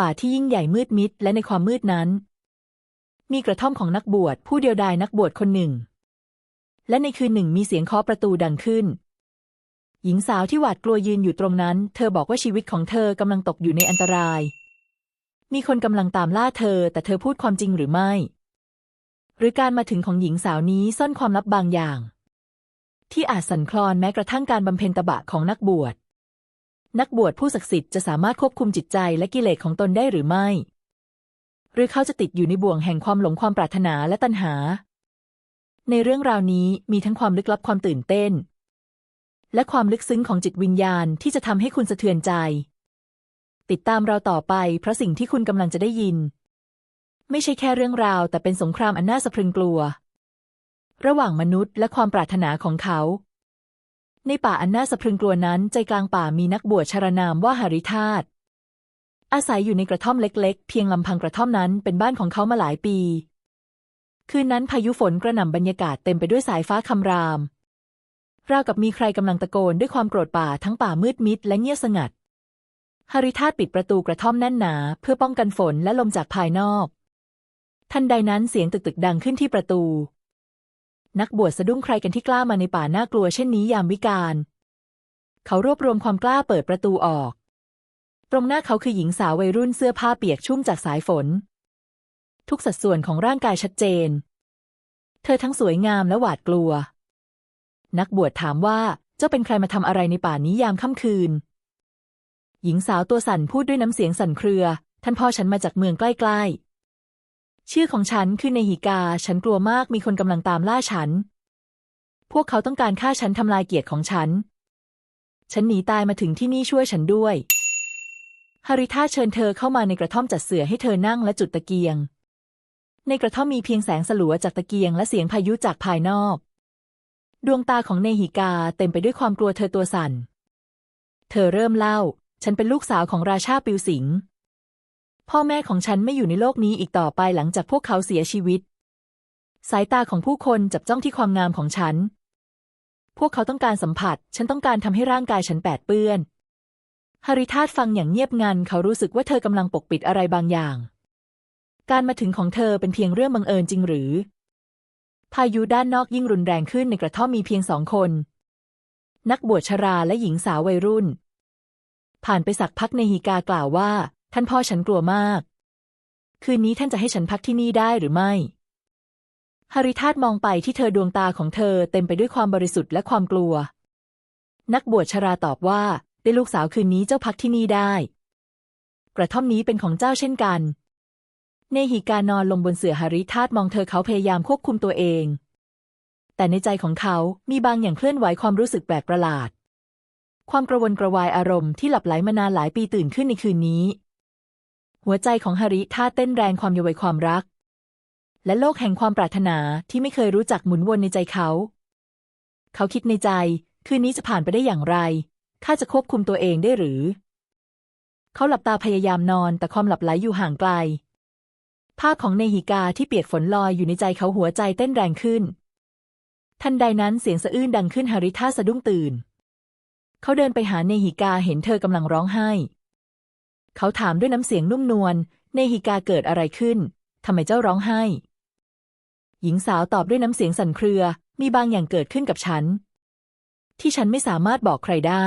ป่าที่ยิ่งใหญ่มืดมิด และในความมืดนั้น มีกระท่อมของนักบวชผู้เดียวดายนักบวชคนหนึ่ง และในคืนหนึ่งมีเสียงเคาะประตูดังขึ้น หญิงสาวที่หวาดกลัวยืนอยู่ตรงนั้น เธอบอกว่าชีวิตของเธอกำลังตกอยู่ในอันตราย มีคนกำลังตามล่าเธอ แต่เธอพูดความจริงหรือไม่ หรือการมาถึงของหญิงสาวนี้ซ่อนความลับบางอย่าง ที่อาจสั่นคลอนแม้กระทั่งการบำเพ็ญตบะของนักบวช นักบวชผู้ศักดิ์สิทธิ์จะสามารถควบคุมจิตใจและกิเลสของตนได้หรือไม่ หรือเขาจะติดอยู่ในบ่วงแห่งความหลงความปรารถนาและตัณหา ในเรื่องราวนี้มีทั้งความลึกลับความตื่นเต้น และความลึกซึ้งของจิตวิญญาณที่จะทำให้คุณสะเทือนใจ ติดตามเราต่อไปเพราะสิ่งที่คุณกำลังจะได้ยิน ไม่ใช่แค่เรื่องราว แต่เป็นสงครามอันน่าสะพรึงกลัว ระหว่างมนุษย์และความปรารถนาของเขา ในป่าอันน่าสะพรึงกลัวนั้นใจกลางป่ามีนักบวชชารนามว่าหาริธาตอาศัยอยู่ในกระท่อมเล็กๆ เพียงลำพังกระท่อมนั้นเป็นบ้านของเขามาหลายปี คืนนั้นพายุฝนกระหน่ำบรรยากาศเต็มไปด้วยสายฟ้าคำราม ราวกับมีใครกำลังตะโกนด้วยความโกรธป่าทั้งป่ามืดมิดและเงียบสงัดฮาริธาตปิดประตูกระท่อมแน่นหนา เพื่อป้องกันฝนและลมจากภายนอก ทันใดนั้นเสียงตึกๆดังขึ้นที่ประตู นักบวชสะดุ้งใครกันที่กล้ามาในป่าน่ากลัวเช่นนี้ยามวิกาล เขารวบรวมความกล้าเปิดประตูออก ตรงหน้าเขาคือหญิงสาววัยรุ่นเสื้อผ้าเปียกชุ่มจากสายฝน ทุกสัดส่วนของร่างกายชัดเจน เธอทั้งสวยงามและหวาดกลัว นักบวชถามว่าเจ้าเป็นใครมาทำอะไรในป่านี้ยามค่ำคืน หญิงสาวตัวสั่นพูดด้วยน้ำเสียงสั่นเครือ ท่านพ่อฉันมาจากเมืองใกล้ๆ ชื่อของฉันคือเนหิกา ฉันกลัวมากมีคนกำลังตามล่าฉัน พวกเขาต้องการฆ่าฉันทำลายเกียรติของฉัน ฉันหนีตายมาถึงที่นี่ช่วยฉันด้วยฮาริธาเชิญเธอเข้ามาในกระท่อมจัดเสื่อให้เธอนั่งและจุดตะเกียง ในกระท่อมมีเพียงแสงสลัวจากตะเกียงและเสียงพายุจากภายนอก ดวงตาของเนหิกาเต็มไปด้วยความกลัวเธอตัวสั่น เธอเริ่มเล่า ฉันเป็นลูกสาวของราชาปิวสิงห์ พ่อแม่ของฉันไม่อยู่ในโลกนี้อีกต่อไปหลังจากพวกเขาเสียชีวิต สายตาของผู้คนจับจ้องที่ความงามของฉัน พวกเขาต้องการสัมผัส ฉันต้องการทำให้ร่างกายฉันแปดเปื้อนฮาริธาตฟังอย่างเงียบงัน เขารู้สึกว่าเธอกำลังปกปิดอะไรบางอย่าง การมาถึงของเธอเป็นเพียงเรื่องบังเอิญจริงหรือ พายุด้านนอกยิ่งรุนแรงขึ้นในกระท่อมมีเพียงสองคน นักบวชชราและหญิงสาววัยรุ่น ผ่านไปสักพักในฮีกากล่าวว่า ท่านพ่อฉันกลัวมาก คืนนี้ท่านจะให้ฉันพักที่นี่ได้หรือไม่ฮาริธาตมองไปที่เธอดวงตาของเธอเต็มไปด้วยความบริสุทธิ์และความกลัว นักบวชชราตอบว่าได้ลูกสาวคืนนี้เจ้าพักที่นี่ได้ กระท่อมนี้เป็นของเจ้าเช่นกัน เนหิกานอนลงบนเสื่อหาริธาตมองเธอเขาพยายามควบคุมตัวเอง แต่ในใจของเขามีบางอย่างเคลื่อนไหวความรู้สึกแปลกประหลาด ความกระวนกระวายอารมณ์ที่หลับไหลมานานหลายปีตื่นขึ้นในคืนนี้ หัวใจของฮาริธาเต้นแรงความยวยความรัก และโลกแห่งความปรารถนาที่ไม่เคยรู้จักหมุนวนในใจเขา เขาคิดในใจ คืนนี้จะผ่านไปได้อย่างไรข้าจะควบคุมตัวเองได้หรือ เขาหลับตาพยายามนอนแต่ความหลับไหลอยู่ห่างไกล ภาพของเนหิกาที่เปียกฝนลอยอยู่ในใจเขาหัวใจเต้นแรงขึ้น ทันใดนั้นเสียงสะอื้นดังขึ้นฮาริธาสะดุ้งตื่น เขาเดินไปหาเนหิกาเห็นเธอกำลังร้องไห้ เขาถามด้วยน้ำเสียงนุ่มนวลเนหิกาเกิดอะไรขึ้น ทำไมเจ้าร้องไห้ หญิงสาวตอบด้วยน้ำเสียงสั่นเครือ มีบางอย่างเกิดขึ้นกับฉัน ที่ฉันไม่สามารถบอกใครได้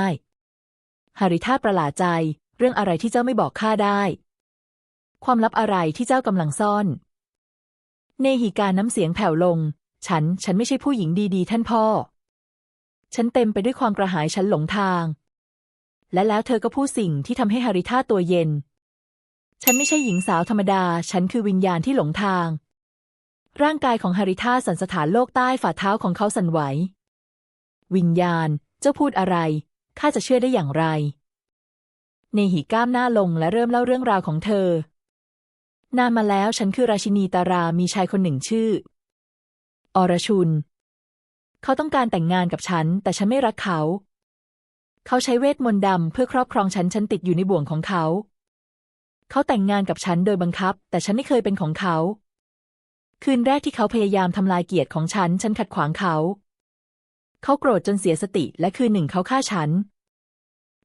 ฮาริธาประหลาดใจ เรื่องอะไรที่เจ้าไม่บอกข้าได้ ความลับอะไรที่เจ้ากำลังซ่อน เนหิกาน้ำเสียงแผ่วลง ฉัน ฉันไม่ใช่ผู้หญิงดีๆ ท่านพ่อ ฉันเต็มไปด้วยความกระหายฉันหลงทาง และแล้วเธอก็พูดสิ่งที่ทำให้ฮาริธาตัวเย็น ฉันไม่ใช่หญิงสาวธรรมดา ฉันคือวิญญาณที่หลงทาง ร่างกายของฮาริธาสันสถานโลกใต้ฝ่าเท้าของเขาสั่นไหว วิญญาณ เจ้าพูดอะไร ข้าจะเชื่อได้อย่างไร เนหิก้ามหน้าลงและเริ่มเล่าเรื่องราวของเธอ นานมาแล้วฉันคือราชินีตารามีชายคนหนึ่งชื่อ อรชุน เขาต้องการแต่งงานกับฉัน แต่ฉันไม่รักเขา เขาใช้เวทมนต์ดำเพื่อครอบครองฉันฉันติดอยู่ในบ่วงของเขา เขาแต่งงานกับฉันโดยบังคับ แต่ฉันไม่เคยเป็นของเขา คืนแรกที่เขาพยายามทำลายเกียรติของฉัน ฉันขัดขวางเขา เขาโกรธจนเสียสติ และคืนหนึ่งเขาฆ่าฉัน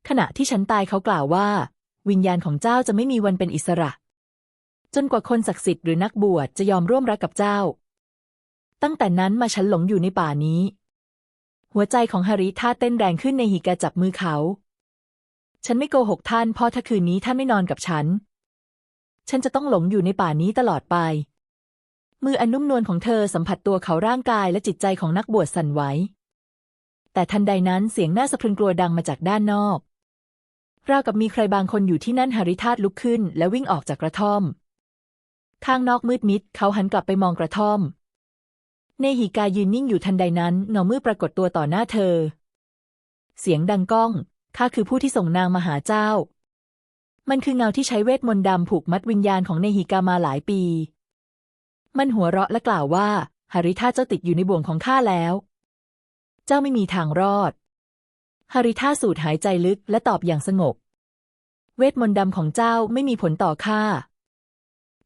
ขณะที่ฉันตายเขากล่าวว่า วิญญาณของเจ้าจะไม่มีวันเป็นอิสระ จนกว่าคนศักดิ์สิทธิ์หรือนักบวชจะยอมร่วมรักกับเจ้า ตั้งแต่นั้นมาฉันหลงอยู่ในป่านี้ หัวใจของฮาริท่าเต้นแรงขึ้นในหิกาจับมือเขา ฉันไม่โกหกท่านเพราะถ้าคืนนี้ท่านไม่นอนกับฉัน ฉันจะต้องหลงอยู่ในป่านี้ตลอดไป มืออันนุ่มนวลของเธอสัมผัสตัวเขาร่างกายและจิตใจของนักบวชสั่นไหว แต่ทันใดนั้นเสียงน่าสะพรึงกลัวดังมาจากด้านนอกราวกับมีใครบางคนอยู่ที่นั่นหาริธาตลุกขึ้น และวิ่งออกจากกระท่อม ข้างนอกมืดมิด เขาหันกลับไปมองกระท่อม เนหิกายืนนิ่งอยู่ทันใดนั้นเงามืดปรากฏตัวต่อหน้าเธอ เสียงดังก้องข้าคือผู้ที่ส่งนางมาหาเจ้า มันคือเงาที่ใช้เวทมนต์ดำผูกมัดวิญญาณของเนหิกามาหลายปี มันหัวเราะและกล่าวว่าหาริธาเจ้าติดอยู่ในบ่วงของข้าแล้ว เจ้าไม่มีทางรอดฮาริธาสูดหายใจลึกและตอบอย่างสงบ เวทมนต์ดำของเจ้าไม่มีผลต่อข้า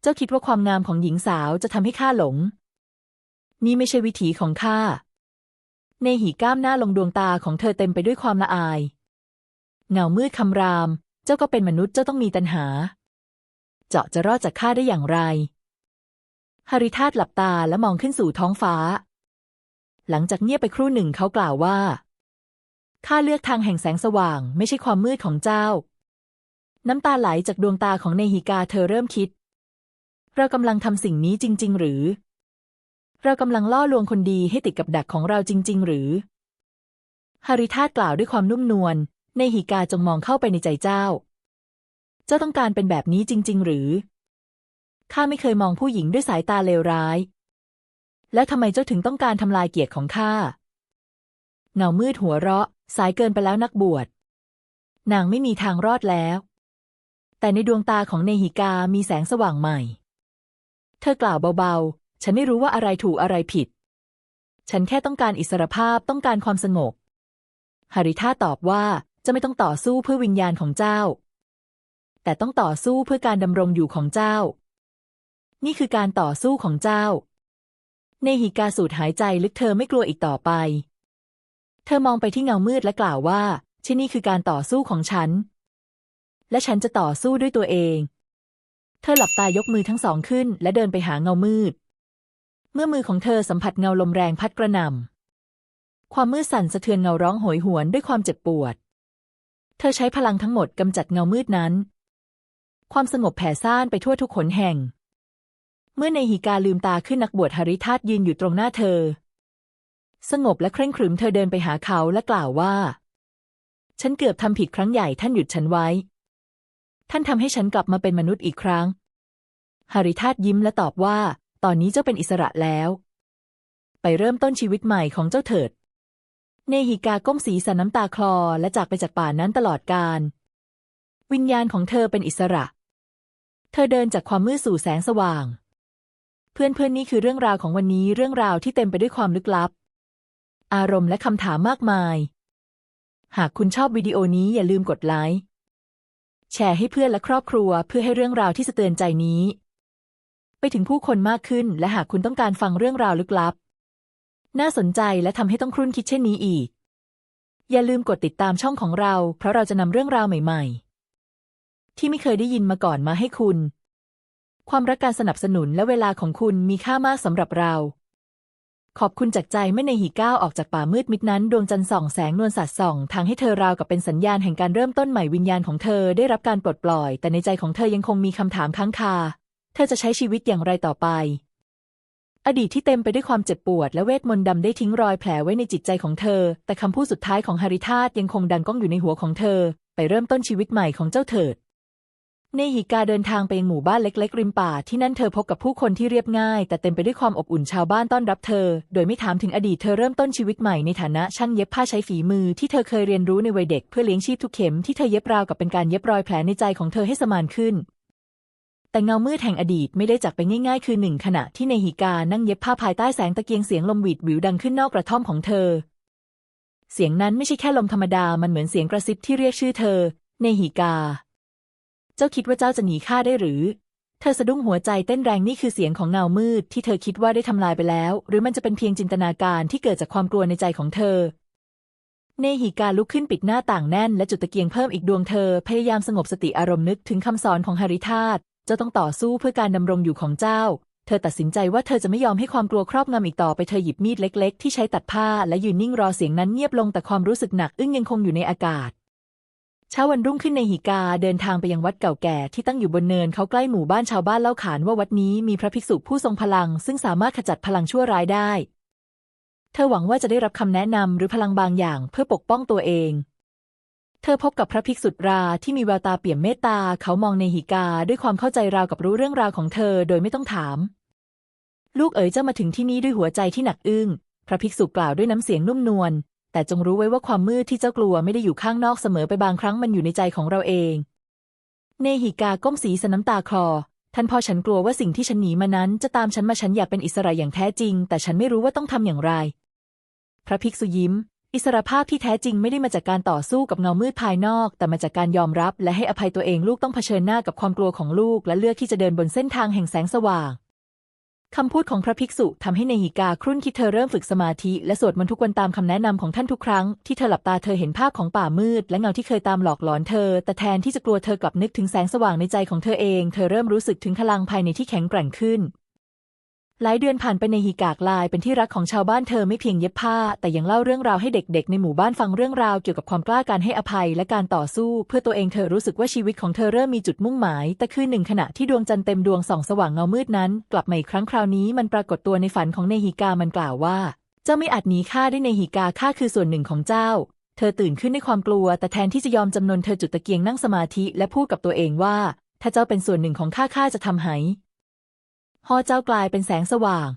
เจ้าคิดว่าความงามของหญิงสาวจะทำให้ข้าหลง นี่ไม่ใช่วิถีของข้า ในหีก้ามหน้าลงดวงตาของเธอเต็มไปด้วยความละอาย เงามืดคำราม เจ้าก็เป็นมนุษย์เจ้าต้องมีตัณหา เจาะจะรอดจากข้าได้อย่างไรฮาริธาตหลับตาและมองขึ้นสู่ท้องฟ้า หลังจากเงียบไปครู่หนึ่งเขากล่าวว่า ข้าเลือกทางแห่งแสงสว่าง ไม่ใช่ความมืดของเจ้า น้ำตาไหลจากดวงตาของเนหิกาเธอเริ่มคิด เรากำลังทำสิ่งนี้จริง ๆ หรือ เรากำลังล่อลวงคนดีให้ติดกับดักของเราจริง ๆ หรือฮาริธาตกล่าวด้วยความนุ่มนวลเนหิกาจงมองเข้าไปในใจเจ้า เจ้าต้องการเป็นแบบนี้จริง ๆ หรือข้าไม่เคยมองผู้หญิงด้วยสายตาเลวร้าย แล้วทำไมเจ้าถึงต้องการทำลายเกียรติของข้าเงามืดหัวเราะ สายเกินไปแล้วนักบวชนางไม่มีทางรอดแล้ว แต่ในดวงตาของเนหิกามีแสงสว่างใหม่ เธอกล่าวเบาๆ ฉันไม่รู้ว่าอะไรถูกอะไรผิด ฉันแค่ต้องการอิสรภาพต้องการความสงบฮาริธาตอบว่าจะไม่ต้องต่อสู้เพื่อวิญญาณของเจ้า แต่ต้องต่อสู้เพื่อการดำรงอยู่ของเจ้า นี่คือการต่อสู้ของเจ้าเนหิกาสูดหายใจลึกเธอไม่กลัวอีกต่อไป เธอมองไปที่เงามืดและกล่าวว่าที่นี่คือการต่อสู้ของฉัน และฉันจะต่อสู้ด้วยตัวเอง เธอหลับตายกมือทั้งสองขึ้น และเดินไปหาเงามืด เมื่อมือของเธอสัมผัสเงาลมแรงพัดกระหน่ำ ความมืดสั่นสะเทือนเงาร้องโหยหวนด้วยความเจ็บปวด เธอใช้พลังทั้งหมดกำจัดเงามืดนั้น ความสงบแผ่ซ่านไปทั่วทุกขนแห่ง เมื่อในหิกาลืมตาขึ้นนักบวชหริทัตยืนอยู่ตรงหน้าเธอ สงบและเคร่งครึมเธอเดินไปหาเขาและกล่าวว่า ฉันเกือบทำผิดครั้งใหญ่ท่านหยุดฉันไว้ ท่านทำให้ฉันกลับมาเป็นมนุษย์อีกครั้งหริทัตยิ้มและตอบว่า ตอนนี้เจ้าเป็นอิสระแล้ว ไปเริ่มต้นชีวิตใหม่ของเจ้าเถิด เนหิกาก้มศีรษะน้ำตาคลอและจากไปจากป่านั้นตลอดกาล วิญญาณของเธอเป็นอิสระ เธอเดินจากความมืดสู่แสงสว่าง เพื่อนเพื่อนนี่คือเรื่องราวของวันนี้เรื่องราวที่เต็มไปด้วยความลึกลับ อารมณ์และคำถามมากมาย หากคุณชอบวิดีโอนี้อย่าลืมกดไลค์ แชร์ให้เพื่อนและครอบครัวเพื่อให้เรื่องราวที่สะเตือนใจนี้ ไปถึงผู้คนมากขึ้น และหากคุณต้องการฟังเรื่องราวลึกลับ น่าสนใจและทำให้ต้องครุ่นคิดเช่นนี้อีก อย่าลืมกดติดตามช่องของเรา เพราะเราจะนำเรื่องราวใหม่ ๆ ที่ไม่เคยได้ยินมาก่อนมาให้คุณ ความรักการสนับสนุนและเวลาของคุณมีค่ามากสำหรับเรา ขอบคุณจากใจเมื่อในหีก้าวออกจากป่ามืดมิดนั้นดวงจันทร์ส่องแสงนวลสัดส่อง ทางให้เธอราวกับเป็นสัญญาณแห่งการเริ่มต้นใหม่วิญญาณของเธอได้รับการปลดปล่อย แต่ในใจของเธอยังคงมีคำถามค้างคา เธอจะใช้ชีวิตอย่างไรต่อไป อดีตที่เต็มไปด้วยความเจ็บปวดและเวทมนต์ดำได้ทิ้งรอยแผลไว้ในจิตใจของเธอ แต่คำพูดสุดท้ายของฮาริธาตยังคงดังก้องอยู่ในหัวของเธอ ไปเริ่มต้นชีวิตใหม่ของเจ้าเถิดเนหิกาเดินทางไปยังหมู่บ้านเล็ก ๆ ริมป่า ที่นั่นเธอพบกับผู้คนที่เรียบง่าย แต่เต็มไปด้วยความอบอุ่นชาวบ้านต้อนรับเธอ โดยไม่ถามถึงอดีตเธอเริ่มต้นชีวิตใหม่ในฐานะช่างเย็บผ้าใช้ฝีมือที่เธอเคยเรียนรู้ในวัยเด็กเพื่อเลี้ยงชีพทุกเข็มที่เธอเย็บราวกับเป็นการเย็บรอยแผลในใจของเธอให้สมานขึ้น แต่เงามืดแห่งอดีตไม่ได้จากไปง่ายๆ คือหนึ่งขณะที่เนหิกานั่งเย็บผ้าภายใต้แสงตะเกียงเสียงลมหวีดหวิวดังขึ้นนอกกระท่อมของเธอ เสียงนั้นไม่ใช่แค่ลมธรรมดา มันเหมือนเสียงกระซิบที่เรียกชื่อเธอ เนหิกา เจ้าคิดว่าเจ้าจะหนีข้าได้หรือ เธอสะดุ้งหัวใจเต้นแรงนี่คือเสียงของเงามืดที่เธอคิดว่าได้ทำลายไปแล้ว หรือมันจะเป็นเพียงจินตนาการที่เกิดจากความกลัวในใจของเธอเนหิกาลุกขึ้นปิดหน้าต่างแน่นและจุดตะเกียงเพิ่มอีกดวงเธอ พยายามสงบสติอารมณ์นึกถึงคำสอนของหริธาต จ้าต้องต่อสู้เพื่อการดำรงอยู่ของเจ้า เธอตัดสินใจว่าเธอจะไม่ยอมให้ความกลัวครอบงำอีกต่อไป เธอหยิบมีดเล็ก ๆ ที่ใช้ตัดผ้าและยืนนิ่งรอเสียงนั้นเงียบลงแต่ความรู้สึกหนักอึ้งยังคงอยู่ในอากาศเช้าวันรุ่งขึ้นในหิกาเดินทางไปยังวัดเก่าแก่ที่ตั้งอยู่บนเนินเขาใกล้หมู่บ้านชาวบ้านเล่าขานว่าวัดนี้มีพระภิกษุผู้ทรงพลัง ซึ่งสามารถขจัดพลังชั่วร้ายได้ เธอหวังว่าจะได้รับคำแนะนำหรือพลังบางอย่างเพื่อปกป้องตัวเอง เธอพบกับพระภิกษุราที่มีแววตาเปี่ยมเมตตา เขามองในหิกาด้วยความเข้าใจราวกับรู้เรื่องราวของเธอโดยไม่ต้องถาม ลูกเอ๋ยเจ้ามาถึงที่นี่ด้วยหัวใจที่หนักอึ้ง พระภิกษุกล่าวด้วยน้ำเสียงนุ่มนวล แต่จงรู้ไว้ว่าความมืดที่เจ้ากลัวไม่ได้อยู่ข้างนอกเสมอไปบางครั้งมันอยู่ในใจของเราเอง เนหิกาก้มสีสน้ำตาคลอ ท่านพ่อฉันกลัวว่าสิ่งที่ฉันหนีมานั้น จะตามฉันมาฉันอยากเป็นอิสระอย่างแท้จริง แต่ฉันไม่รู้ว่าต้องทำอย่างไร พระภิกษุยิ้ม อิสรภาพที่แท้จริงไม่ได้มาจากการต่อสู้กับเงามืดภายนอก แต่มาจากการยอมรับ และให้อภัยตัวเองลูกต้องเผชิญหน้ากับความกลัวของลูก และเลือกที่จะเดินบนเส้นทางแห่งแสงสว่างคำพูดของพระภิกษุทำให้เนหิกาครุ่นคิดเธอเริ่มฝึกสมาธิ และสวดมนต์ทุกวันตามคำแนะนำของท่านทุกครั้ง ที่เธอหลับตาเธอเห็นภาพของป่ามืด และเงาที่เคยตามหลอกหลอนเธอ แต่แทนที่จะกลัวเธอกลับนึกถึงแสงสว่างในใจของเธอเอง เธอเริ่มรู้สึกถึงพลังภายในที่แข็งแกร่งขึ้น หลายเดือนผ่านไปในหิกากลายเป็นที่รักของชาวบ้านเธอไม่เพียงเย็บผ้า แต่ยังเล่าเรื่องราวให้เด็กๆ ในหมู่บ้านฟังเรื่องราวเกี่ยวกับความกล้าการให้อภัยและการต่อสู้ เพื่อตัวเองเธอรู้สึกว่าชีวิตของเธอเริ่มมีจุดมุ่งหมาย แต่คือหนึ่งขณะที่ดวงจันทร์เต็มดวงส่องสว่างเงามืดนั้น กลับมาอีกครั้งคราวนี้มันปรากฏตัวในฝันของเนหิกามันกล่าวว่า เจ้าไม่อาจหนีข้าได้เนหิกาข้าคือส่วนหนึ่งของเจ้า เธอตื่นขึ้นด้วยความกลัว แต่แทนที่จะยอมจำนนเธอจุดตะเกียงนั่งสมาธิและพูดกับตัวเองว่า ถ้าเจ้าเป็นส่วนหนึ่งของข้าข้าจะทำให้ ฮอเจ้ากลายเป็นแสงสว่าง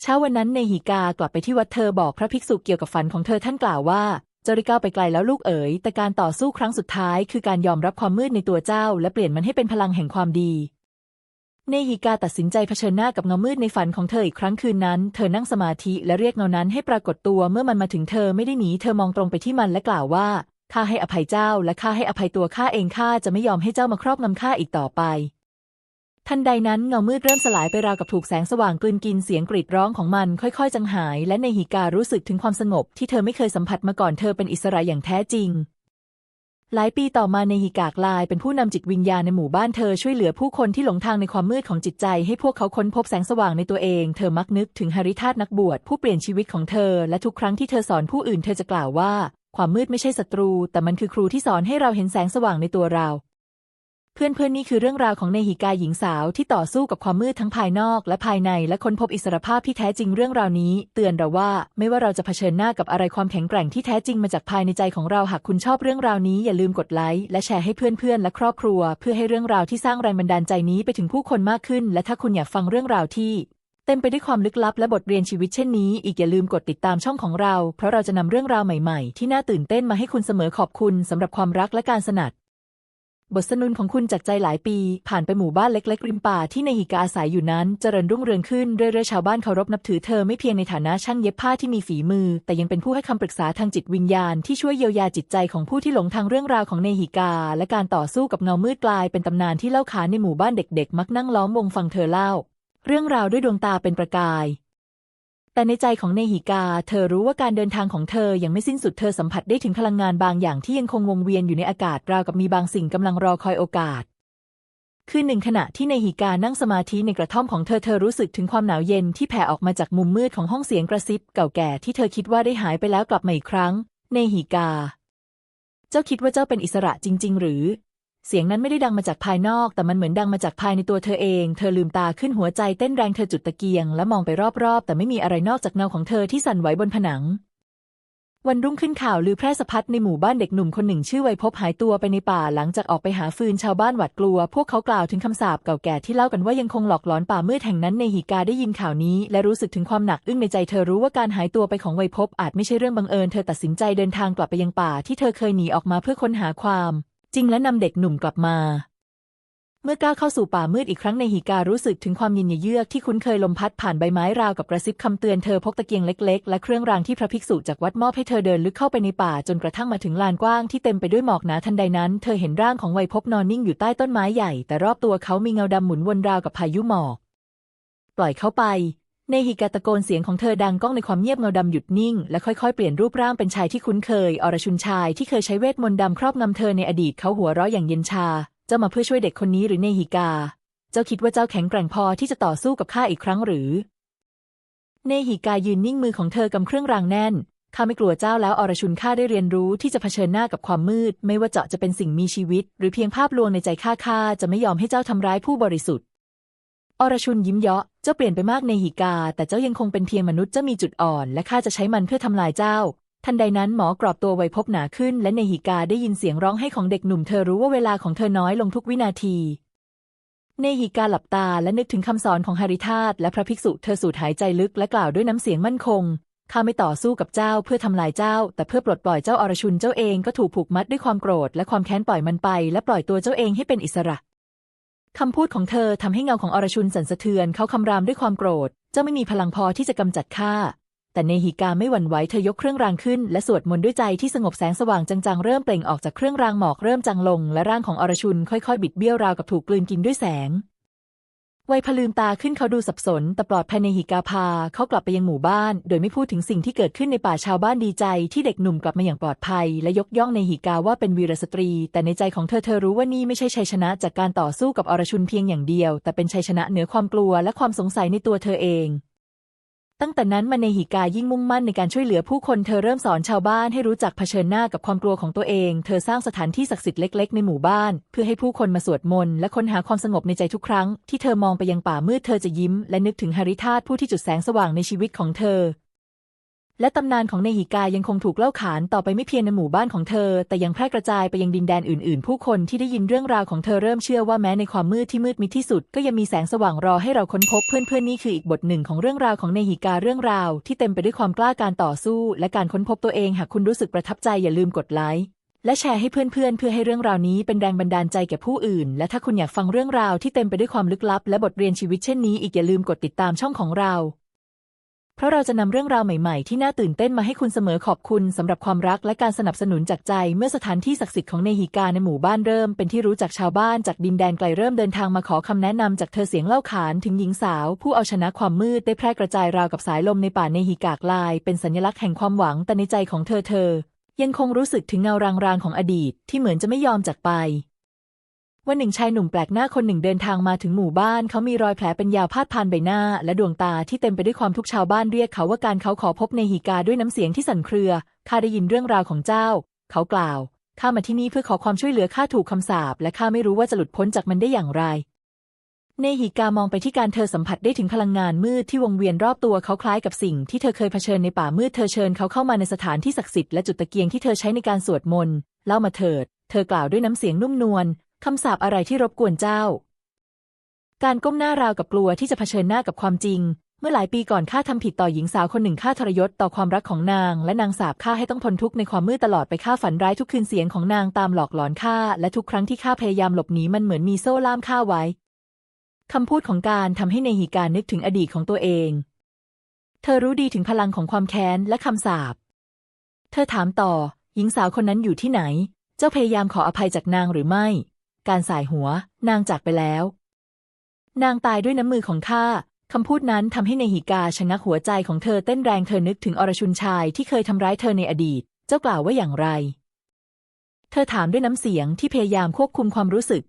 เช้าวันนั้นเนหิกากลับไปที่วัดเธอบอกพระภิกษุเกี่ยวกับฝันของเธอท่านกล่าวว่าเจ้าได้ก้าวไปไกลแล้วลูกเอ๋ย แต่การต่อสู้ครั้งสุดท้ายคือการยอมรับความมืดในตัวเจ้า และเปลี่ยนมันให้เป็นพลังแห่งความดีเนหิกาตัดสินใจเผชิญหน้ากับเงามืดในฝันของเธออีกครั้งคืนนั้น เธอนั่งสมาธิและเรียกเงานั้นให้ปรากฏตัวเมื่อมันมาถึงเธอไม่ได้หนี เธอมองตรงไปที่มันและกล่าวว่าข้าให้อภัยเจ้า และข้าให้อภัยตัวข้าเองข้าจะไม่ยอมให้เจ้ามาครอบงำข้าอีกต่อไป ทันใดนั้นเงามืดเริ่มสลายไปราวกับถูกแสงสว่างกลืนกินเสียงกรีดร้องของมันค่อยๆจางหาย และในหิการู้สึกถึงความสงบที่เธอไม่เคยสัมผัสมาก่อนเธอเป็นอิสระอย่างแท้จริง หลายปีต่อมาในหิกากลายเป็นผู้นำจิตวิญญาณในหมู่บ้านเธอช่วยเหลือผู้คนที่หลงทางในความมืดของจิตใจ ให้พวกเขาค้นพบแสงสว่างในตัวเอง เธอมักนึกถึงหริธาตนักบวชผู้เปลี่ยนชีวิตของเธอ และทุกครั้งที่เธอสอนผู้อื่นเธอจะกล่าวว่า ความมืดไม่ใช่ศัตรู แต่มันคือครูที่สอนให้เราเห็นแสงสว่างในตัวเรา เพื่อนเพื่อนนี่คือเรื่องราวของเนหิกาหญิงสาวที่ต่อสู้กับความมืดทั้งภายนอกและภายในและค้นพบอิสรภาพที่แท้จริงเรื่องราวนี้ เตือนเราว่าไม่ว่าเราจะเผชิญหน้ากับอะไรความแข็งแกร่งที่แท้จริงมาจากภายในใจของเราหากคุณชอบเรื่องราวนี้อย่าลืมกดไลค์และแชร์ให้เพื่อนๆและครอบครัว เพื่อให้เรื่องราวที่สร้างแรงบันดาลใจนี้ไปถึงผู้คนมากขึ้น และถ้าคุณอยากฟังเรื่องราวที่เต็มไปด้วยความลึกลับและบทเรียนชีวิตเช่นนี้ อีกอย่าลืมกดติดตามช่องของเรา เพราะเราจะนำเรื่องราวใหม่ๆ ที่น่าตื่นเต้นมาให้คุณเสมอขอบคุณสำหรับความรักและการสนัด บทสนุนของคุณจากใจหลายปี ผ่านไปหมู่บ้านเล็ก ๆ ริมป่าที่ในหิกาอาศัยอยู่นั้น เจริญรุ่งเรืองขึ้นเรื่อยๆชาวบ้านเคารพนับถือเธอไม่เพียงในฐานะช่างเย็บผ้าที่มีฝีมือ แต่ยังเป็นผู้ให้คำปรึกษาทางจิตวิญญาณที่ช่วยเยียวยาจิตใจของผู้ที่หลงทางเรื่องราวของเนหิกา และการต่อสู้กับเงามืดกลายเป็นตำนานที่เล่าขานในหมู่บ้านเด็ก ๆ มักนั่งล้อมวงฟังเธอเล่า เรื่องราวด้วยดวงตาเป็นประกาย แต่ในใจของเนหิกา เธอรู้ว่าการเดินทางของเธอยังไม่สิ้นสุดเธอสัมผัสได้ถึงพลังงานบางอย่างที่ยังคงวงเวียนอยู่ในอากาศราวกับมีบางสิ่งกำลังรอคอยโอกาส คือหนึ่งขณะที่ในหิกานั่งสมาธิในกระท่อมของเธอเธอรู้สึกถึงความหนาวเย็นที่แผ่ออกมาจากมุมมืดของห้องเสียงกระซิบ เก่าแก่ที่เธอคิดว่าได้หายไปแล้วกลับมาอีกครั้งในหิกา เจ้าคิดว่าเจ้าเป็นอิสระจริง ๆ หรือ เสียงนั้นไม่ได้ดังมาจากภายนอก แต่มันเหมือนดังมาจากภายในตัวเธอเอง เธอลืมตาขึ้นหัวใจเต้นแรงเธอจุดตะเกียง และมองไปรอบๆ แต่ไม่มีอะไรนอกจากเงาของเธอที่สั่นไหวบนผนัง วันรุ่งขึ้นข่าวลือแพร่สะพัดในหมู่บ้านเด็กหนุ่มคนหนึ่งชื่อไวพบหายตัวไปในป่าหลังจากออกไปหาฟืนชาวบ้านหวาดกลัว พวกเขากล่าวถึงคำสาปเก่าแก่ที่เล่ากันว่ายังคงหลอกหลอนป่ามืดแห่งนั้นในหิกาได้ยินข่าวนี้ และรู้สึกถึงความหนักอึ้งในใจเธอรู้ว่าการหายตัวไปของไวพบอาจไม่ใช่เรื่องบังเอิญเธอตัดสินใจเดินทางกลับไปยังป่าที่เธอเคยหนีออกมาเพื่อค้นหาความ จริงและนำเด็กหนุ่มกลับมา เมื่อก้าวเข้าสู่ป่ามืดอีกครั้งในหิการู้สึกถึงความเย็นเยือกที่คุ้นเคยลมพัดผ่านใบไม้ราวกับกระซิบคำเตือนเธอพกตะเกียงเล็กๆ และเครื่องรางที่พระภิกษุจากวัดมอบให้เธอเดินลึกเข้าไปในป่าจนกระทั่งมาถึงลานกว้างที่เต็มไปด้วยหมอกหนาทันใดนั้น เธอเห็นร่างของไวยพบนอนนิ่งอยู่ใต้ต้นไม้ใหญ่ แต่รอบตัวเขามีเงาดำหมุนวนราวกับพายุหมอก ปล่อยเขาไป เนฮิกาตะโกนเสียงของเธอดังก้องในความเงียบเงาดำหยุดนิ่ง และค่อยๆ เปลี่ยนรูปร่างเป็นชายที่คุ้นเคย อรชุนชายที่เคยใช้เวทมนต์ดำครอบงำเธอในอดีตเขาหัวเราะอย่างเย็นชา เจ้ามาเพื่อช่วยเด็กคนนี้หรือเนฮิกา เจ้าคิดว่าเจ้าแข็งแกร่งพอที่จะต่อสู้กับข้าอีกครั้งหรือ เนหิกายืนนิ่งมือของเธอกำเครื่องรางแน่นข้าไม่กลัวเจ้าแล้วอรชุนข้าได้เรียนรู้ที่จะเผชิญหน้ากับความมืด ไม่ว่าเจาะจะเป็นสิ่งมีชีวิต หรือเพียงภาพลวงในใจข้าข้าจะไม่ยอมให้เจ้าทำร้ายผู้บริสุทธิ์ อรชุนยิ้มเยาะ เจ้าเปลี่ยนไปมากในหิกา แต่เจ้ายังคงเป็นเพียงมนุษย์เจ้ามีจุดอ่อน และข้าจะใช้มันเพื่อทำลายเจ้า ทันใดนั้นหมอกรอบตัวไวพบหนาขึ้น และในหิกาได้ยินเสียงร้องไห้ของเด็กหนุ่มเธอรู้ว่าเวลาของเธอน้อยลงทุกวินาที เนหิกาหลับตาและนึกถึงคำสอนของหาริธาตและพระภิกษุเธอสูดหายใจลึกและกล่าวด้วยน้ำเสียงมั่นคงข้าไม่ต่อสู้กับเจ้าเพื่อทำลายเจ้า แต่เพื่อปลดปล่อยเจ้าอรชุนเจ้าเองก็ถูกผูกมัดด้วยความโกรธ และความแค้นปล่อยมันไป และปล่อยตัวเจ้าเองให้เป็นอิสระ คำพูดของเธอทำให้เงาของอรชุนสั่นสะเทือนเขาคำรามด้วยความโกรธ เจ้าไม่มีพลังพอที่จะกำจัดข้าแต่เนหิกาไม่หวั่นไหวเธอยกเครื่องรางขึ้น และสวดมนต์ด้วยใจที่สงบแสงสว่างจางๆ เริ่มเปล่งออกจากเครื่องรางหมอกเริ่มจางลง และร่างของอรชุนค่อยๆ บิดเบี้ยวราวกับถูกกลืนกินด้วยแสง ไวยพลืมตาขึ้นเขาดูสับสน แต่ปลอดภัยในหิกาพา เขากลับไปยังหมู่บ้าน โดยไม่พูดถึงสิ่งที่เกิดขึ้นในป่าชาวบ้านดีใจ ที่เด็กหนุ่มกลับมาอย่างปลอดภัย และยกย่องในหิกาว่าเป็นวีรสตรี แต่ในใจของเธอเธอรู้ว่านี่ไม่ใช่ชัยชนะจากการต่อสู้กับอรชุนเพียงอย่างเดียว แต่เป็นชัยชนะเหนือความกลัวและความสงสัยในตัวเธอเอง ตั้งแต่นั้นมาเนหิกายิ่งมุ่งมั่นในการช่วยเหลือผู้คนเธอเริ่มสอนชาวบ้านให้รู้จักเผชิญหน้ากับความกลัวของตัวเอง เธอสร้างสถานที่ศักดิ์สิทธิ์เล็กๆ ในหมู่บ้าน เพื่อให้ผู้คนมาสวดมนต์และค้นหาความสงบในใจทุกครั้ง ที่เธอมองไปยังป่ามืดเธอจะยิ้ม และนึกถึงฮาริธาตผู้ที่จุดแสงสว่างในชีวิตของเธอ และตำนานของเนหิกายังคงถูกเล่าขานต่อไปไม่เพียงในหมู่บ้านของเธอ แต่ยังแพร่กระจายไปยังดินแดนอื่น ๆ ผู้คนที่ได้ยินเรื่องราวของเธอเริ่มเชื่อว่าแม้ในความมืดที่มืดมิดที่สุด ก็ยังมีแสงสว่างรอให้เราค้นพบเพื่อนๆนี่คืออีกบทหนึ่งของเรื่องราวของเนหิกาเรื่องราว ที่เต็มไปด้วยความกล้าการต่อสู้ และการค้นพบตัวเองหากคุณรู้สึกประทับใจอย่าลืมกดไลค์และแชร์ให้เพื่อนๆ เพื่อให้เรื่องราวนี้เป็นแรงบันดาลใจแก่ผู้อื่น และถ้าคุณอยากฟังเรื่องราวที่เต็มไปด้วยความลึกลับ และบทเรียนชีวิตเช่นนี้อีกอย่าลืมกดติดตามช่องของเรา เพราะเราจะนำเรื่องราวใหม่ๆ ที่น่าตื่นเต้นมาให้คุณเสมอขอบคุณสำหรับความรักและการสนับสนุนจากใจเมื่อสถานที่ศักดิ์สิทธิ์ของเนหิกาในหมู่บ้านเริ่ม เป็นที่รู้จักชาวบ้านจากดินแดนไกลเริ่มเดินทางมาขอคำแนะนำจากเธอเสียงเล่าขานถึงหญิงสาว ผู้เอาชนะความมืดได้แพร่กระจายราวกับสายลมในป่าเนหิกากลาย เป็นสัญลักษณ์แห่งความหวังแต่ในใจของเธอเธอ ยังคงรู้สึกถึงเงารางๆของอดีตที่เหมือนจะไม่ยอมจากไป วันหนึ่งชายหนุ่มแปลกหน้าคนหนึ่งเดินทางมาถึงหมู่บ้าน เขามีรอยแผลเป็นยาวพาดพานใบหน้า และดวงตาที่เต็มไปด้วยความทุกข์ชาวบ้านเรียกเขาว่าการเขาขอพบในหิกาด้วยน้ำเสียงที่สั่นเครือ ข้าได้ยินเรื่องราวของเจ้า เขากล่าว ข้ามาที่นี่เพื่อขอความช่วยเหลือข้าถูกคำสาปและข้าไม่รู้ว่าจะหลุดพ้นจากมันได้อย่างไร เนหิกามองไปที่การเธอสัมผัสได้ถึงพลังงานมืดที่วงเวียนรอบตัวเขาคล้ายกับสิ่งที่เธอเคยเผชิญในป่ามืดเธอเชิญเขาเข้ามาในสถานที่ศักดิ์สิทธิ์และจุดตะเกียงที่เธอใช้ในการสวดมนต์เล่ามาเถิด เธอกล่าวด้วยน้ำเสียงนุ่มนวล คำสาปอะไรที่รบกวนเจ้า การก้มหน้าราวกับกลัวที่จะเผชิญหน้ากับความจริง เมื่อหลายปีก่อนข้าทำผิดต่อหญิงสาวคนหนึ่งข้าทรยศต่อความรักของนาง และนางสาปข้าให้ต้องทนทุกข์ในความมืดตลอดไปข้าฝันร้ายทุกคืนเสียงของนางตามหลอกหลอนข้าและทุกครั้งที่ข้าพยายามหลบหนีมันเหมือนมีโซ่ล่ามข้าไว้คำพูดของการทำให้เนหิการนึกถึงอดีตของตัวเอง เธอรู้ดีถึงพลังของความแค้นและคำสาป เธอถามต่อ หญิงสาวคนนั้นอยู่ที่ไหน เจ้าพยายามขออภัยจากนางหรือไม่ การสายหัว นางจากไปแล้ว นางตายด้วยน้ำมือของข้าคำพูดนั้นทำให้เนหิกาชะงักหัวใจของเธอเต้นแรงเธอนึกถึงอรชุนชายที่เคยทำร้ายเธอในอดีต เจ้ากล่าวว่าอย่างไร เธอถามด้วยน้ำเสียงที่พยายามควบคุมความรู้สึก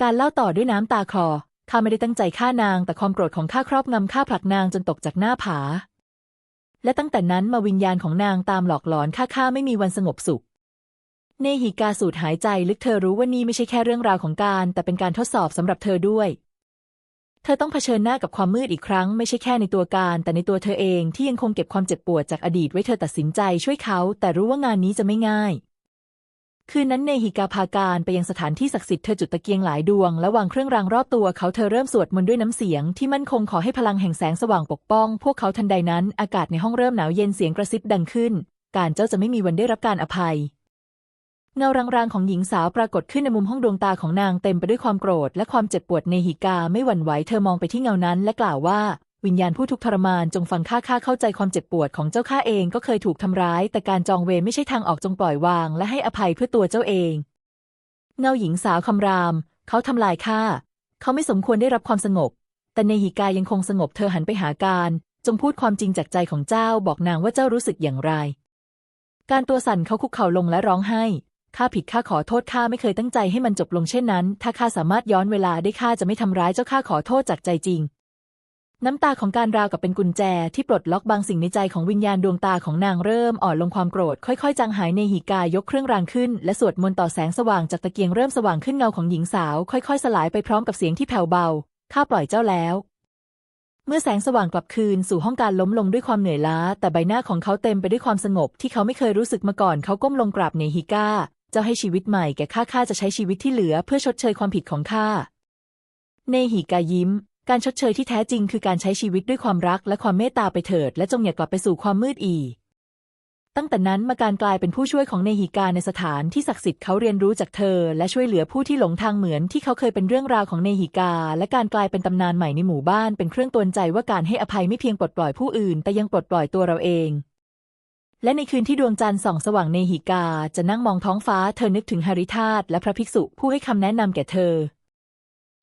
การเล่าต่อด้วยน้ำตาคลอข้าไม่ได้ตั้งใจฆ่านาง แต่ความโกรธของข้าครอบงำข้าผลักนางจนตกจากหน้าผา และตั้งแต่นั้นมาวิญญาณของนางตามหลอกหลอนข้าข้าไม่มีวันสงบสุข เนหิกาสูดหายใจลึกเธอรู้ว่านี่ไม่ใช่แค่เรื่องราวของการ แต่เป็นการทดสอบสำหรับเธอด้วย เธอต้องเผชิญหน้ากับความมืดอีกครั้ง ไม่ใช่แค่ในตัวการ แต่ในตัวเธอเองที่ยังคงเก็บความเจ็บปวดจากอดีตไว้เธอตัดสินใจช่วยเขา แต่รู้ว่างานนี้จะไม่ง่าย คืนนั้นเนหิกาพาการไปยังสถานที่ศักดิ์สิทธิ์เธอจุดตะเกียงหลายดวงและวางเครื่องรางรอบตัวเขาเธอเริ่มสวดมนต์ด้วยน้ำเสียงที่มั่นคงขอให้พลังแห่งแสงสว่างปกป้อง พวกเขาทันใดนั้น อากาศในห้องเริ่มหนาวเย็นเสียงกระซิบดังขึ้น การเจ้าจะไม่มีวันได้รับการอภัย เงารางๆของหญิงสาวปรากฏขึ้นในมุมห้องดวงตาของนางเต็มไปด้วยความโกรธและความเจ็บปวดเนหิกาไม่หวั่นไหวเธอมองไปที่เงานั้น และกล่าวว่า วิญญาณผู้ทุกข์ทรมานจงฟังข้าข้าเข้าใจความเจ็บปวดของเจ้าข้าเองก็เคยถูกทำร้าย แต่การจองเวรไม่ใช่ทางออกจงปล่อยวาง และให้อภัยเพื่อตัวเจ้าเอง เงาหญิงสาวคำราม เขาทำลายข้าเขาไม่สมควรได้รับความสงบ แต่แต่เนหิกายังคงสงบเธอหันไปหาการ จงพูดความจริงจากใจของเจ้าบอกนางว่าเจ้ารู้สึกอย่างไร การตัวสั่นเขาคุกเข่าลงและร้องไห้ ข้าผิดข้าขอโทษข้าไม่เคยตั้งใจให้มันจบลงเช่นนั้น ถ้าข้าสามารถย้อนเวลาได้ข้าจะไม่ทำร้ายเจ้าข้าขอโทษจากใจจริง น้ำตาของการราวกับเป็นกุญแจที่ปลดล็อกบางสิ่งในใจของวิญญาณดวงตาของนางเริ่มอ่อนลงความโกรธ ค่อยๆ จางหายในหิกายกเครื่องรางขึ้น และสวดมนต์ต่อแสงสว่างจากตะเกียงเริ่มสว่างขึ้นเงาของหญิงสาว ค่อยๆ สลายไปพร้อมกับเสียงที่แผ่วเบาข้าปล่อยเจ้าแล้วเมื่อแสงสว่างกลับคืนสู่ห้องการล้มลงด้วยความเหนื่อยล้า แต่ใบหน้าของเขาเต็มไปด้วยความสงบที่เขาไม่เคยรู้สึกมาก่อน เขาก้มลงกราบเนฮิก้า เจ้าให้ชีวิตใหม่แก่ข้าข้าจะใช้ชีวิตที่เหลือเพื่อชดเชยความผิดของข้า เนหิกายิ้ม การชดเชยที่แท้จริงคือการใช้ชีวิตด้วยความรักและความเมตตาไปเถิด และจงอย่ากลับไปสู่ความมืดอีก ตั้งแต่นั้นมาการกลายเป็นผู้ช่วยของเนหิกาในสถานที่ศักดิ์สิทธิ์เขาเรียนรู้จากเธอ และช่วยเหลือผู้ที่หลงทางเหมือนที่เขาเคยเป็นเรื่องราวของเนหิกา และการกลายเป็นตำนานใหม่ในหมู่บ้านเป็นเครื่องตือนใจว่าการให้อภัยไม่เพียงปลดปล่อยผู้อื่น แต่ยังปลดปล่อยตัวเราเอง และในคืนที่ดวงจันทร์ส่องสว่างเนหิกา จะนั่งมองท้องฟ้าเธอนึกถึงหริธาตและพระภิกษุผู้ให้คำแนะนำแก่เธอ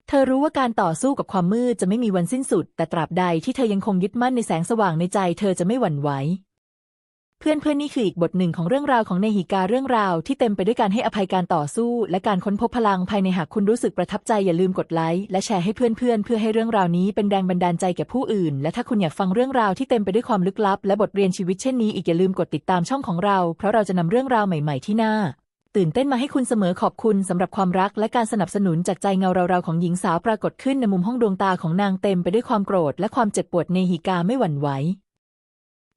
เธอรู้ว่าการต่อสู้กับความมืดจะไม่มีวันสิ้นสุด แต่ตราบใดที่เธอยังคงยึดมั่นในแสงสว่างในใจ เธอจะไม่หวั่นไหว เพื่อนเพื่อนนี่คืออีกบทหนึ่งของเรื่องราวของเนหิกาเรื่องราว ที่เต็มไปด้วยการให้อภัยการต่อสู้ และการค้นพบพลังภายในหากคุณรู้สึกประทับใจอย่าลืมกดไลค์และแชร์ให้เพื่อนเพื่อนเพื่อให้เรื่องราวนี้เป็นแรงบันดาลใจแก่ผู้อื่น และถ้าคุณอยากฟังเรื่องราวที่เต็มไปด้วยความลึกลับ และบทเรียนชีวิตเช่นนี้อีกอย่าลืมกดติดตามช่องของเรา เพราะเราจะนำเรื่องราวใหม่ ๆที่น่าตื่นเต้นมาให้คุณเสมอขอบคุณสำหรับความรักและการสนับสนุนจากใจเงาเราๆของหญิงสาวปรากฏขึ้นในมุมห้องดวงตาของนางเต็มไปด้วยความโกรธและความเจ็บปวดเนหิกาไม่หวั่นไหว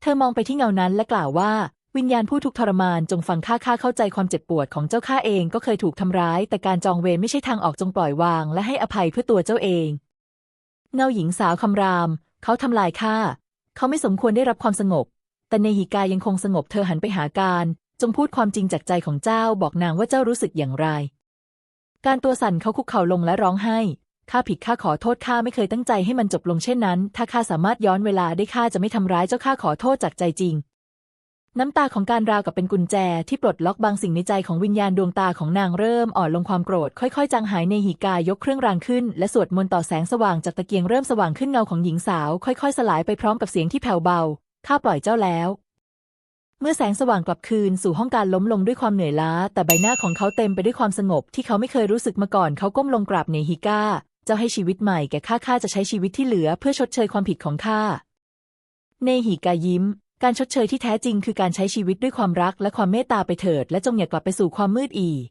เธอมองไปที่เงานั้นและกล่าวว่าวิญญาณผู้ทุกข์ทรมานจงฟังข้าข้าเข้าใจความเจ็บปวดของเจ้าข้าเองก็เคยถูกทำร้าย แต่การจองเวรไม่ใช่ทางออกจงปล่อยวาง และให้อภัยเพื่อตัวเจ้าเอง เงาหญิงสาวคำราม เขาทำลายข้าเขาไม่สมควรได้รับความสงบ แต่เนหิกายังคงสงบเธอหันไปหาการ จงพูดความจริงจากใจของเจ้าบอกนางว่าเจ้ารู้สึกอย่างไร การตัวสั่นเขาคุกเข่าลงและร้องไห้ ข้าผิดข้าขอโทษข้าไม่เคยตั้งใจให้มันจบลงเช่นนั้น ถ้าข้าสามารถย้อนเวลาได้ข้าจะไม่ทำร้ายเจ้าข้าขอโทษจากใจจริง น้ำตาของการราวกับเป็นกุญแจที่ปลดล็อกบางสิ่งในใจของวิญญาณดวงตาของนางเริ่มอ่อนลงความโกรธ ค่อยๆ จางหายในหิกายกเครื่องรางขึ้น และสวดมนต์ต่อแสงสว่างจากตะเกียงเริ่มสว่างขึ้นเงาของหญิงสาว ค่อยๆ สลายไปพร้อมกับเสียงที่แผ่วเบาข้าปล่อยเจ้าแล้วเมื่อแสงสว่างกลับคืนสู่ห้องการล้มลงด้วยความเหนื่อยล้า แต่ใบหน้าของเขาเต็มไปด้วยความสงบที่เขาไม่เคยรู้สึกมาก่อน เขาก้มลงกราบเนฮิก้า จ้าให้ชีวิตใหม่แก่ข้าข้าจะใช้ชีวิตที่เหลือเพื่อชดเชยความผิดของข้า เนหิกายิ้ม การชดเชยที่แท้จริงคือการใช้ชีวิตด้วยความรักและความเมตตาไปเถิด และจงอย่ากลับไปสู่ความมืดอีก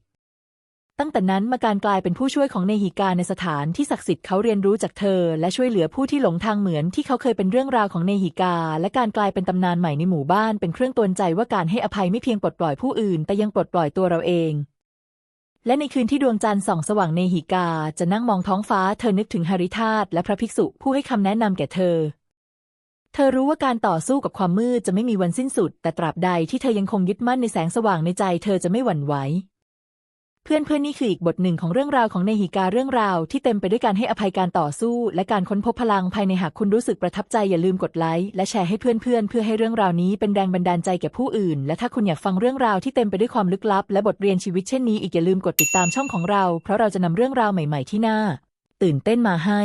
ตั้งแต่นั้นมาการกลายเป็นผู้ช่วยของเนหิกาในสถานที่ศักดิ์สิทธิ์เขาเรียนรู้จากเธอ และช่วยเหลือผู้ที่หลงทางเหมือนที่เขาเคยเป็นเรื่องราวของเนหิกา และการกลายเป็นตำนานใหม่ในหมู่บ้านเป็นเครื่องตือนใจว่าการให้อภัยไม่เพียงปลดปล่อยผู้อื่น แต่ยังปลดปล่อยตัวเราเอง และในคืนที่ดวงจันทร์ส่องสว่างในหิกา จะนั่งมองท้องฟ้าเธอนึกถึงหริธาตและพระภิกษุผู้ให้คำแนะนำแก่เธอ เธอรู้ว่าการต่อสู้กับความมืดจะไม่มีวันสิ้นสุด แต่ตราบใดที่เธอยังคงยึดมั่นในแสงสว่างในใจ เธอจะไม่หวั่นไหว พื่อนเพื่อนนี่คืออีกบทหนึ่งของเรื่องราวของเนหิกาเรื่องราว ที่เต็มไปด้วยการให้อภัยการต่อสู้ และการค้นพบพลังภายในหากคุณรู้สึกประทับใจอย่าลืมกดไลค์และแชร์ให้เพื่อนเพื่อนเพื่อให้เรื่องราวนี้เป็นแรงบันดาลใจแก่ผู้อื่น และถ้าคุณอยากฟังเรื่องราวที่เต็มไปด้วยความลึกลับ และบทเรียนชีวิตเช่นนี้อีกอย่าลืมกดติดตามช่องของเรา เพราะเราจะนำเรื่องราวใหม่ ๆที่น่าตื่นเต้นมาให้